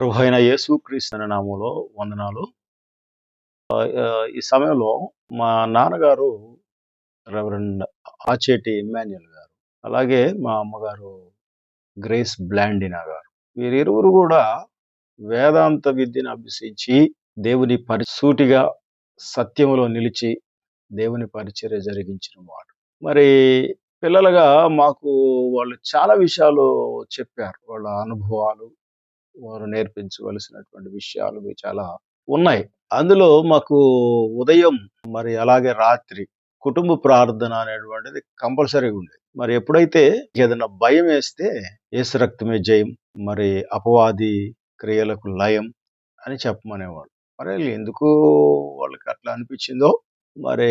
ప్రభు అయిన యేసు నామంలో వందనాలు. ఈ సమయంలో మా నాన్నగారు రెవరెండ్ ఆచేటి ఇమ్మాన్యుల్ గారు అలాగే మా అమ్మగారు గ్రేస్ బ్లాండినా గారు వీరిరువురు కూడా వేదాంత విద్యను అభ్యసించి దేవుని పరిసూటిగా సత్యంలో నిలిచి దేవుని పరిచర్య జరిగించిన వాడు. మరి పిల్లలుగా మాకు వాళ్ళు చాలా విషయాలు చెప్పారు వాళ్ళ అనుభవాలు వారు నేర్పించవలసినటువంటి విషయాలు చాలా ఉన్నాయి. అందులో మాకు ఉదయం మరి అలాగే రాత్రి కుటుంబ ప్రార్థన అనేటువంటిది కంపల్సరీగా ఉండేది. మరి ఎప్పుడైతే ఏదైనా భయం వేస్తే ఏసు రక్తమే జయం మరి అపవాది క్రియలకు లయం అని చెప్పమనేవాడు మరి ఎందుకు వాళ్ళకి అట్లా అనిపించిందో మరి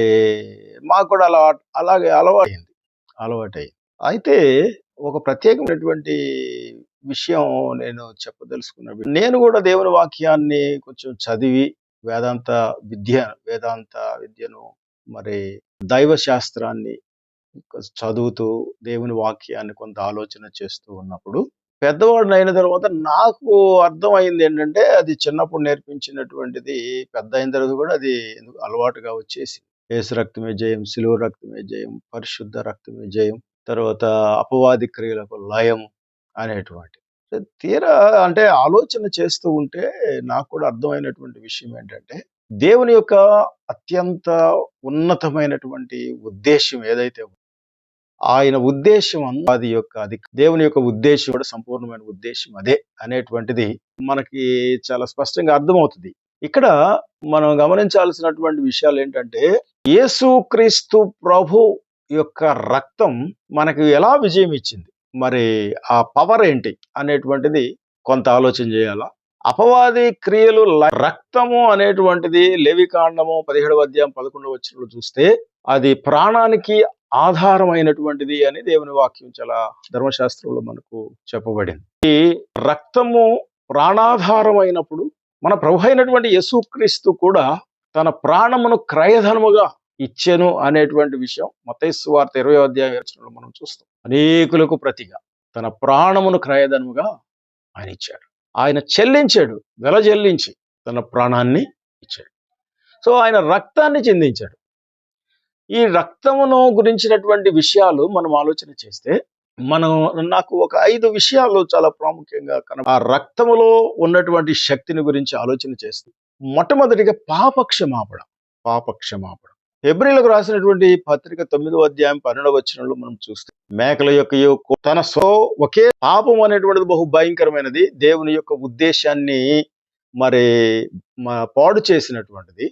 మాకు కూడా అలా అలాగే అలవాటైంది. అలవాటైంది. అయితే ఒక ప్రత్యేకమైనటువంటి విషయం నేను చెప్పదలుచుకున్న నేను కూడా దేవుని వాక్యాన్ని కొంచెం చదివి వేదాంత విద్య వేదాంత విద్యను మరి దైవ శాస్త్రాన్ని చదువుతూ దేవుని వాక్యాన్ని కొంత ఆలోచన చేస్తూ ఉన్నప్పుడు పెద్దవాడిని అయిన తర్వాత నాకు అర్థమైంది ఏంటంటే అది చిన్నప్పుడు నేర్పించినటువంటిది పెద్ద అయిన తర్వాత కూడా అది ఎందుకు అలవాటుగా వచ్చేసి ఏసు రక్తమే జయం సిలువ రక్తమే జయం పరిశుద్ధ రక్తమే జయం తర్వాత అపవాది క్రియలకు లయం అనేటువంటి. తీరా అంటే ఆలోచన చేస్తూ ఉంటే నాకు కూడా అర్థమైనటువంటి విషయం ఏంటంటే దేవుని యొక్క అత్యంత ఉన్నతమైనటువంటి ఉద్దేశం ఏదైతే ఆయన ఉద్దేశం అది యొక్క అది దేవుని యొక్క ఉద్దేశం కూడా సంపూర్ణమైన ఉద్దేశం అదే అనేటువంటిది మనకి చాలా స్పష్టంగా అర్థమవుతుంది. ఇక్కడ మనం గమనించాల్సినటువంటి విషయాలు ఏంటంటే యేసుక్రీస్తు ప్రభు యొక్క రక్తం మనకు ఎలా విజయం ఇచ్చింది? మరి ఆ పవర్ ఏంటి అనేటువంటిది కొంత ఆలోచన చేయాలా? అపవాది క్రియలు రక్తము అనేటువంటిది లేవికాండము పదిహేడవ అధ్యాయం పదకొండవ వచ్చినట్లు చూస్తే అది ప్రాణానికి ఆధారమైనటువంటిది అని దేవుని వాక్యం చాలా ధర్మశాస్త్రంలో మనకు చెప్పబడింది. ఈ రక్తము ప్రాణాధారమైనప్పుడు మన ప్రభు అయినటువంటి యేసుక్రీస్తు కూడా తన ప్రాణమును క్రయధనముగా ఇచ్చెను అనేటువంటి విషయం మతైసు వార్త ఇరవై అధ్యాయం వచనంలో మనం చూస్తాం. అనేకులకు ప్రతిగా తన ప్రాణమును క్రయధనముగా ఆయన ఇచ్చాడు. ఆయన చెల్లించాడు వెల చెల్లించి తన ప్రాణాన్ని ఇచ్చాడు. సో ఆయన రక్తాన్ని చెందించాడు. ఈ రక్తమును గురించినటువంటి విషయాలు మనం ఆలోచన చేస్తే మనం నాకు ఒక ఐదు విషయాలు చాలా ప్రాముఖ్యంగా కన ఆ రక్తములో ఉన్నటువంటి శక్తిని గురించి ఆలోచన చేస్తే మొట్టమొదటిగా పాపక్షమాపణ పాపక్షమాపణ. ఫిబ్రిలకు రాసినటువంటి పత్రిక తొమ్మిదో అధ్యాయం పన్నెండవ వచ్చినట్లు మనం చూస్తే మేకల యొక్క తన సో ఒకే పాపం అనేటువంటిది బహు భయంకరమైనది. దేవుని యొక్క ఉద్దేశాన్ని మరి పాడు చేసినటువంటిది.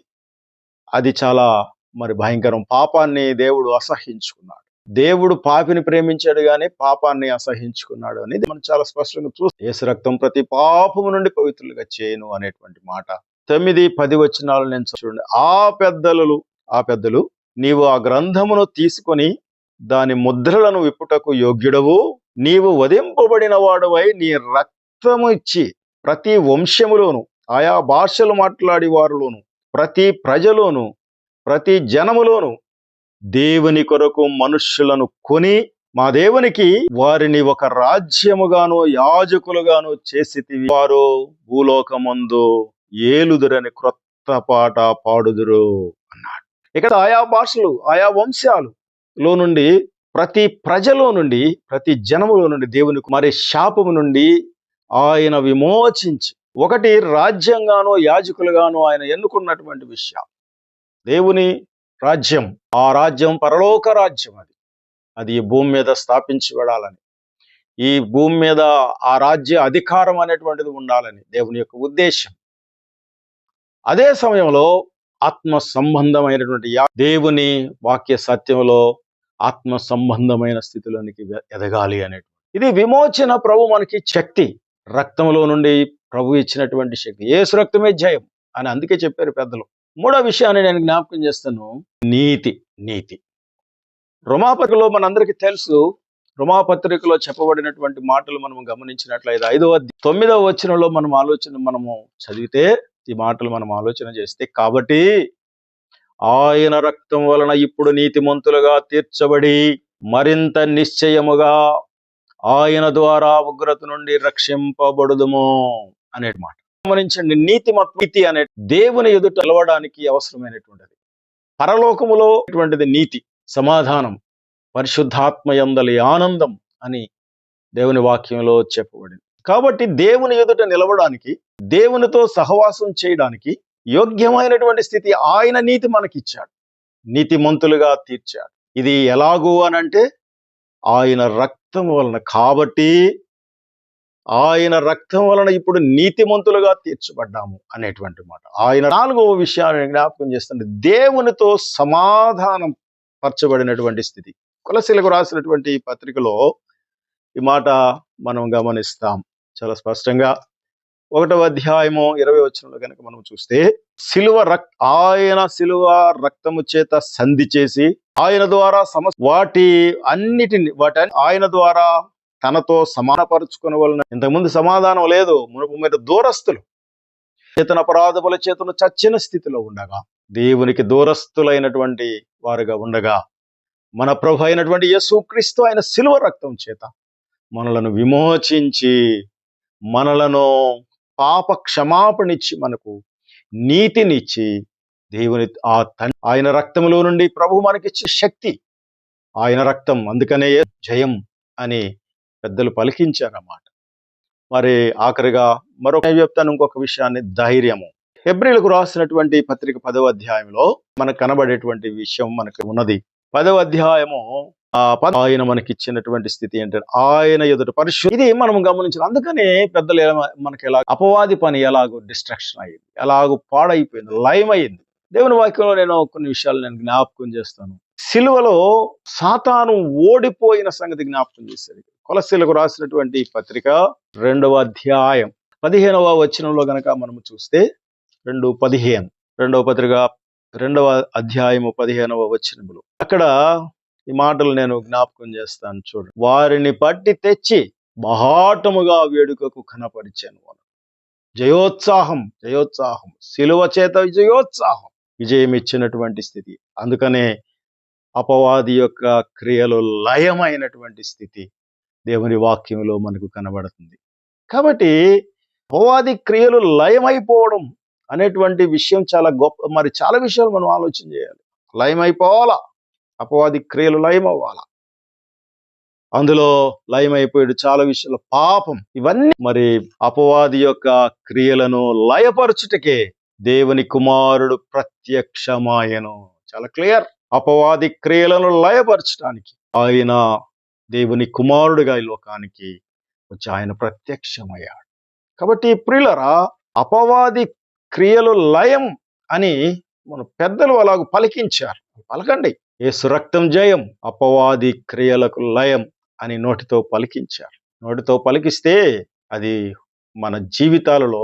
అది చాలా మరి భయంకరం. పాపాన్ని దేవుడు అసహించుకున్నాడు దేవుడు పాపిని ప్రేమించాడు గాని పాపాన్ని అసహించుకున్నాడు అనేది మనం చాలా స్పష్టంగా చూస్తాం యేసు రక్తం ప్రతి పాపము నుండి పవిత్రులుగా చేయను అనేటువంటి మాట. తొమ్మిది పది వచ్చినాలు నేను చూడండి. ఆ పెద్దలు ఆ పెద్దలు నీవు ఆ గ్రంథమును తీసుకొని దాని ముద్రలను విప్పుటకు యోగ్యుడవు. నీవు వధింపబడిన వాడవై నీ రక్తము ఇచ్చి ప్రతి వంశములోను ఆయా భాషలు మాట్లాడి వారిలోను ప్రతి ప్రజలోను ప్రతి జనములోను దేవుని కొరకు మనుష్యులను కొని మా దేవునికి వారిని ఒక రాజ్యముగాను యాజకులుగాను చేసి వారు భూలోకమందు ఏలుదురని క్రొత్త పాట పాడుదురు. ఇక్కడ ఆయా భాషలు ఆయా వంశాలు లో నుండి ప్రతి ప్రజలో నుండి ప్రతి జనములో నుండి దేవుని మరి శాపము నుండి ఆయన విమోచించి ఒకటి రాజ్యంగానో యాజకులుగానో ఆయన ఎన్నుకున్నటువంటి విషయం. దేవుని రాజ్యం ఆ రాజ్యం పరలోక రాజ్యం అది. అది ఈ భూమి మీద స్థాపించబడాలని ఈ భూమి మీద ఆ రాజ్య అధికారం అనేటువంటిది ఉండాలని దేవుని యొక్క ఉద్దేశం. అదే సమయంలో ఆత్మ సంబంధమైనటువంటి దేవుని వాక్య సత్యంలో ఆత్మ సంబంధమైన స్థితిలోనికి ఎదగాలి అనేటువంటి. ఇది విమోచన ప్రభు మనకి శక్తి. రక్తంలో నుండి ప్రభు ఇచ్చినటువంటి శక్తి. ఏసు రక్తమే జయం అని అందుకే చెప్పారు పెద్దలు. మూడో విషయాన్ని నేను జ్ఞాపకం చేస్తాను. నీతి నీతి. రుమాపత్రికలో మనందరికీ తెలుసు. రుమాపత్రికలో చెప్పబడినటువంటి మాటలు మనం గమనించినట్లయితే ఐదవ తొమ్మిదవ వచనంలో మనం ఆలోచన మనము చదివితే ఈ మాటలు మనం ఆలోచన చేస్తే కాబట్టి ఆయన రక్తం వలన ఇప్పుడు నీతిమంతులుగా తీర్చబడి మరింత నిశ్చయముగా ఆయన ద్వారా ఉగ్రత నుండి రక్షింపబడుదుము అనే మాట. గమనించండి నీతి నీతి అనే దేవుని ఎదుట నిలవడానికి అవసరమైనటువంటిది. పరలోకములో ఇటువంటిది నీతి సమాధానం పరిశుద్ధాత్మ యందలి ఆనందం అని దేవుని వాక్యంలో చెప్పబడింది. కాబట్టి దేవుని ఎదుట నిలవడానికి దేవునితో సహవాసం చేయడానికి యోగ్యమైనటువంటి స్థితి ఆయన నీతి మనకిచ్చాడు. నీతిమంతులుగా తీర్చాడు. ఇది ఎలాగూ అనంటే ఆయన రక్తం వలన కాబట్టి ఆయన రక్తం వలన ఇప్పుడు నీతిమంతులుగా తీర్చబడ్డాము అనేటువంటి మాట. ఆయన నాలుగవ విషయాన్ని జ్ఞాపకం చేస్తుంది దేవునితో సమాధానం పరచబడినటువంటి స్థితి. కులశీలకు రాసినటువంటి పత్రికలో ఈ మాట మనం గమనిస్తాం. చాలా స్పష్టంగా ఒకటవ అధ్యాయము ఇరవై వచనంలో కనుక మనం చూస్తే సిలువ రక్ ఆయన సిలువ రక్తము చేత సంధి చేసి ఆయన ద్వారా సమ వాటి అన్నిటిని వాటి ఆయన ద్వారా తనతో సమానపరుచుకుని వలన ఇంతకుముందు సమాధానం లేదు. మునుపు మీద దూరస్తులు చేతన అపరాధముల చేతను చచ్చిన స్థితిలో ఉండగా దేవునికి దూరస్తులైనటువంటి వారుగా ఉండగా మన ప్రభు అయినటువంటి యేసుక్రీస్తు ఆయన సిలువ రక్తం చేత మనలను విమోచించి మనలను పాప క్షమాపణిచ్చి మనకు నీతినిచ్చి దేవుని ఆ తండ్రి ఆయన రక్తములో నుండి ప్రభు మనకిచ్చే శక్తి ఆయన రక్తం అందుకనే జయం అని పెద్దలు పలికించారన్నమాట. మరి ఆఖరిగా మరొక చెప్తాను ఇంకొక విషయాన్ని ధైర్యము. హెబ్రిలకు రాసినటువంటి పత్రిక పదవ అధ్యాయంలో మనకు కనబడేటువంటి విషయం మనకు ఉన్నది. పదవ అధ్యాయము ఆయన మనకి ఇచ్చినటువంటి స్థితి ఏంటంటే ఆయన ఎదుట పరిశు ఇది మనం గమనించాలి. అందుకనే పెద్దలు మనకి ఎలా అపవాది పని ఎలాగో డిస్ట్రాక్షన్ అయ్యింది. ఎలాగో పాడైపోయింది లయం అయింది దేవుని వాక్యంలో నేను కొన్ని విషయాలు నేను జ్ఞాపకం చేస్తాను. సిలువలో సాతాను ఓడిపోయిన సంగతి జ్ఞాపకం చేసేది కొలసిలకు రాసినటువంటి పత్రిక రెండవ అధ్యాయం పదిహేనవ వచనంలో గనక మనము చూస్తే రెండు పదిహేను రెండవ పత్రిక రెండవ అధ్యాయము పదిహేనవ వచనములు. అక్కడ ఈ మాటలు నేను జ్ఞాపకం చేస్తాను చూడు వారిని పట్టి తెచ్చి బహాటముగా వేడుకకు కనపరిచాను వాళ్ళు జయోత్సాహం జయోత్సాహం శిలువ చేత జయోత్సాహం విజయం ఇచ్చినటువంటి స్థితి. అందుకనే అపవాది యొక్క క్రియలు లయమైనటువంటి స్థితి దేవుని వాక్యంలో మనకు కనబడుతుంది. కాబట్టి అపవాది క్రియలు లయమైపోవడం అనేటువంటి విషయం చాలా గొప్ప మరి చాలా విషయాలు మనం ఆలోచన చేయాలి. లయమైపోవాలా? అపవాది క్రియలు లయమవ్వాల? అందులో లయమైపోయాడు చాలా విషయాలు. పాపం. ఇవన్నీ మరి అపవాది యొక్క క్రియలను లయపరచుటకే దేవుని కుమారుడు ప్రత్యక్షమాయను. చాలా క్లియర్. అపవాది క్రియలను లయపరచడానికి ఆయన దేవుని కుమారుడుగా ఈ లోకానికి వచ్చి ఆయన ప్రత్యక్షమయ్యాడు. కాబట్టి ప్రియులరా అపవాది క్రియలు లయం అని మన పెద్దలు అలాగ పలికించారు. పలకండి. ఏసు రక్తం జయం అపవాది క్రియలకు లయం అని నోటితో పలికించారు. నోటితో పలికిస్తే అది మన జీవితాలలో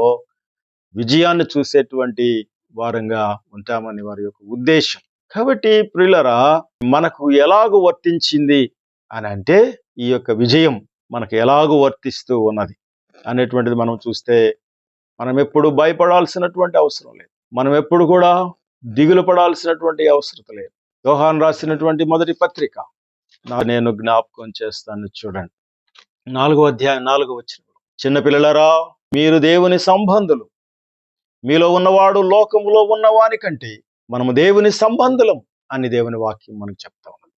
విజయాన్ని చూసేటువంటి వారంగా ఉంటామని వారి యొక్క ఉద్దేశం. కాబట్టి ప్రియులరా మనకు ఎలాగూ వర్తించింది అని అంటే ఈ యొక్క విజయం మనకు ఎలాగూ వర్తిస్తూ ఉన్నది అనేటువంటిది మనం చూస్తే మనం ఎప్పుడు భయపడాల్సినటువంటి అవసరం లేదు. మనం ఎప్పుడు కూడా దిగులు పడాల్సినటువంటి అవసరం లేదు. యోహాన్ రాసినటువంటి మొదటి పత్రిక. నా- నేను జ్ఞాపకం చేస్తాను చూడండి. నాలుగో అధ్యాయం నాలుగో వచ్చిన చిన్నపిల్లలరా మీరు దేవుని సంబంధులు. మీలో ఉన్నవాడు లోకములో ఉన్నవాని కంటే మనము దేవుని సంబంధులం అని దేవుని వాక్యం మనకు చెప్తా ఉన్నది.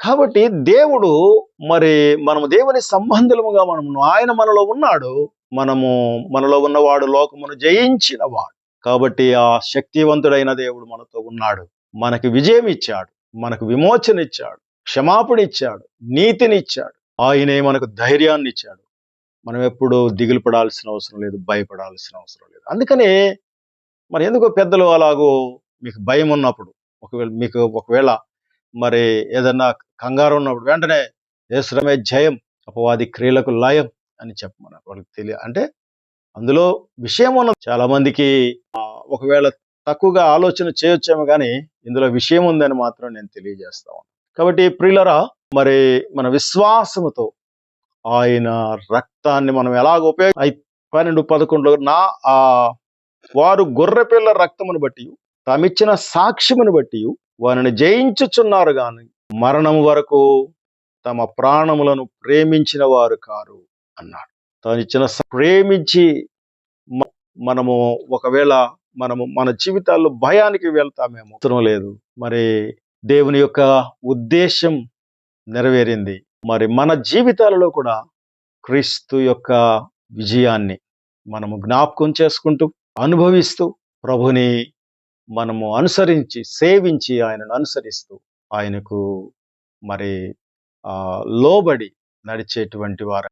కాబట్టి దేవుడు మరి మనము దేవుని సంబంధులముగా మనము ఆయన మనలో ఉన్నాడు మనము మనలో ఉన్నవాడు లోకమును జయించిన వాడు. కాబట్టి ఆ శక్తివంతుడైన దేవుడు మనతో ఉన్నాడు. మనకి విజయం ఇచ్చాడు మనకు విమోచన ఇచ్చాడు క్షమాపణ ఇచ్చాడు నీతిని ఇచ్చాడు ఆయనే మనకు ధైర్యాన్ని ఇచ్చాడు మనం ఎప్పుడూ దిగులు పడాల్సిన అవసరం లేదు భయపడాల్సిన అవసరం లేదు. అందుకనే మరి ఎందుకో పెద్దలు అలాగో మీకు భయం ఉన్నప్పుడు ఒకవేళ మీకు ఒకవేళ మరి ఏదన్నా కంగారు ఉన్నప్పుడు వెంటనే ఏసురమే జయం అపవాది క్రియలకు లయం అని చెప్పమన్నారు వాళ్ళకి తెలియ అంటే అందులో విషయం ఉన్నది. చాలా మందికి ఒకవేళ తక్కువగా ఆలోచన చేయొచ్చేమో కానీ ఇందులో విషయం ఉందని మాత్రం నేను తెలియజేస్తా కాబట్టి ప్రియులరా మరి మన విశ్వాసముతో ఆయన రక్తాన్ని మనం ఎలాగ ఉపయోగ పన్నెండు పదకొండులో నా ఆ వారు గొర్రె పిల్ల రక్తమును బట్టి తామిచ్చిన సాక్ష్యమును బట్టి వారిని జయించుచున్నారు గాని మరణం వరకు తమ ప్రాణములను ప్రేమించిన వారు కారు అన్నాడు. తాను ఇచ్చిన ప్రేమించి మనము ఒకవేళ మనము మన జీవితాల్లో భయానికి వెళ్తామేమో. అవసరం లేదు. మరి దేవుని యొక్క ఉద్దేశం నెరవేరింది. మరి మన జీవితాలలో కూడా క్రీస్తు యొక్క విజయాన్ని మనము జ్ఞాపకం చేసుకుంటూ అనుభవిస్తూ ప్రభుని మనము అనుసరించి సేవించి ఆయనను అనుసరిస్తూ ఆయనకు మరి లోబడి నడిచేటువంటి వారు